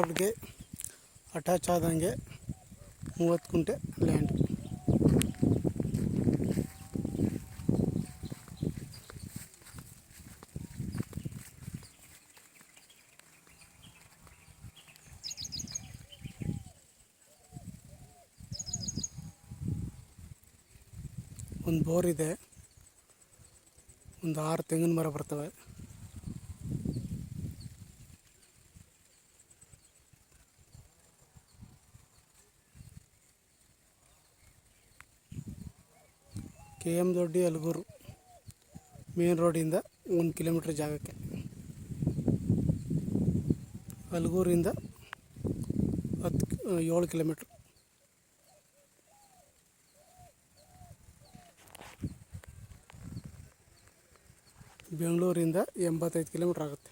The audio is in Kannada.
ರೋಡ್ಗೆ ಅಟ್ಯಾಚ್ ಆದಂಗೆ ಮೂವತ್ತು ಕುಂಟೆ ಲ್ಯಾಂಡ್ ಒಂದು ಬೋರ್ ಇದೆ. ಒಂದು ಆರು ತೆಂಗಿನ ಮರ ಬರ್ತವೆ. K M Doddi Alagur main ರೋಡಿಂದ ಒಂದು ಕಿಲೋಮೀಟ್ರ್ ಜಾಗಕ್ಕೆ. ಅಲಗೂರಿಂದ ಹತ್ತು ಏಳು ಕಿಲೋಮೀಟ್ರ್. ಬೆಂಗಳೂರಿಂದ ಎಂಬತ್ತೈದು ಕಿಲೋಮೀಟ್ರ್ ಆಗುತ್ತೆ.